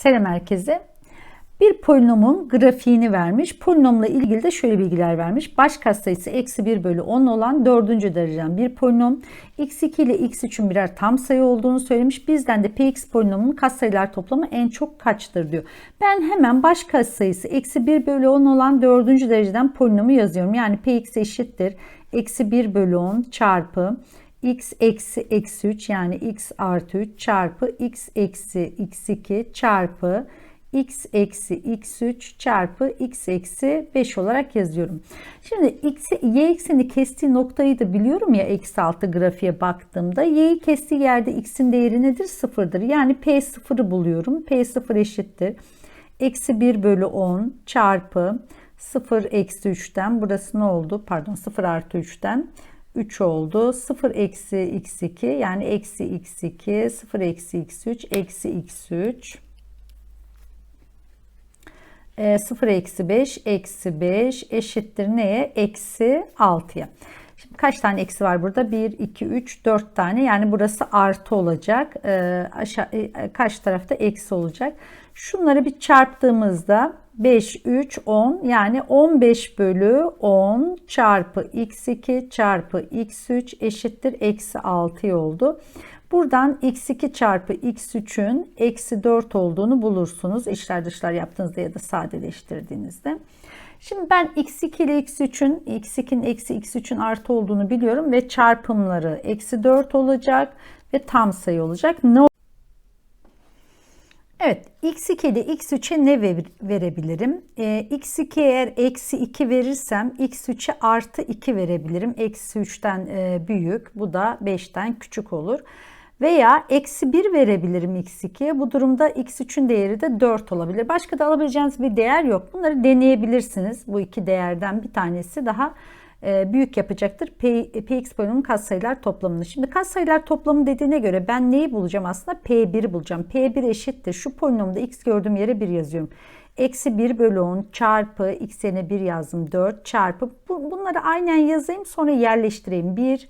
Selam herkese. Bir polinomun grafiğini vermiş. Polinomla ilgili de şöyle bilgiler vermiş. Baş katsayısı eksi 1 bölü 10 olan dördüncü dereceden bir polinom. x2 ile x3'ün birer tam sayı olduğunu söylemiş. Bizden de px polinomunun katsayılar toplamı en çok kaçtır diyor. Ben hemen baş katsayısı eksi 1 bölü 10 olan dördüncü dereceden polinomu yazıyorum. Yani px eşittir. Eksi 1 bölü 10 çarpı x eksi eksi 3 yani x artı 3 çarpı x eksi x2 çarpı x eksi x3 çarpı x eksi 5 olarak yazıyorum. Şimdi x, y ekseni kestiği noktayı da biliyorum ya eksi 6 grafiğe baktığımda y'yi kestiği yerde x'in değeri nedir? Sıfırdır. Yani p sıfırı buluyorum. p sıfır eşittir. Eksi 1 bölü 10 çarpı 0 eksi 3'ten burası ne oldu? Pardon 0 artı 3'ten 3 oldu. 0 eksi x2 yani eksi x2 0 eksi x3 eksi x3 0 eksi 5 eksi 5 eşittir neye? Eksi 6'ya. Şimdi kaç tane eksi var burada? 1, 2, 3, 4 tane. Yani burası artı olacak. E, aşağı, e, karşı tarafta eksi olacak. Şunları bir çarptığımızda 5, 3, 10 yani 15 bölü 10 çarpı x2 çarpı x3 eşittir eksi 6 oldu. Buradan x2 çarpı x3'ün eksi 4 olduğunu bulursunuz. İşler dışlar yaptığınızda ya da sadeleştirdiğinizde. Şimdi ben x2 ile x3'ün x2'nin eksi x3'ün artı olduğunu biliyorum ve çarpımları eksi 4 olacak ve tam sayı olacak. Ne Evet, x2 ile x3'e ne verebilirim? E, x2 eğer eksi 2 verirsem x3'e artı 2 verebilirim. Eksi 3'ten e, büyük, bu da 5'ten küçük olur. Veya eksi 1 verebilirim x2'ye. Bu durumda x3'ün değeri de 4 olabilir. Başka da alabileceğiniz bir değer yok. Bunları deneyebilirsiniz. Bu iki değerden bir tanesi daha e, büyük yapacaktır. P, Px bölümünün katsayılar toplamını. Şimdi katsayılar toplamı dediğine göre ben neyi bulacağım aslında? P1'i bulacağım. P1 eşittir. Şu polinomda x gördüğüm yere 1 yazıyorum. Eksi 1 bölü 10 çarpı x yerine 1 yazdım 4 çarpı. bunları aynen yazayım sonra yerleştireyim. 1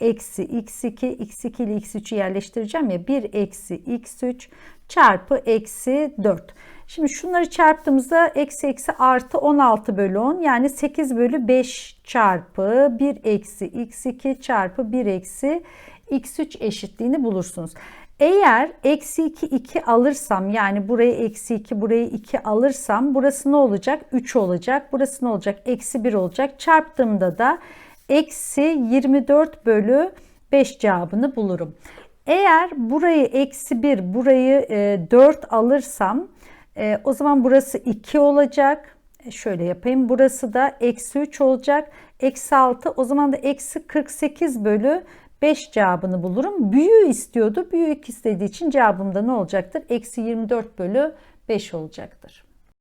eksi x2, x2 ile x3'ü yerleştireceğim ya 1 eksi x3 çarpı eksi 4. Şimdi şunları çarptığımızda eksi eksi artı 16 bölü 10 yani 8 bölü 5 çarpı 1 eksi x2 çarpı 1 eksi x3 eşitliğini bulursunuz. Eğer eksi 2 2 alırsam yani burayı eksi 2 burayı 2 alırsam burası ne olacak? 3 olacak. Burası ne olacak? Eksi 1 olacak. Çarptığımda da eksi 24 bölü 5 cevabını bulurum. Eğer burayı eksi 1 burayı e, 4 alırsam e, o zaman burası 2 olacak. E, şöyle yapayım. Burası da eksi 3 olacak. Eksi 6 o zaman da eksi 48 bölü 5 cevabını bulurum. Büyüğü istiyordu. Büyük istediği için cevabım da ne olacaktır? Eksi 24 bölü 5 olacaktır.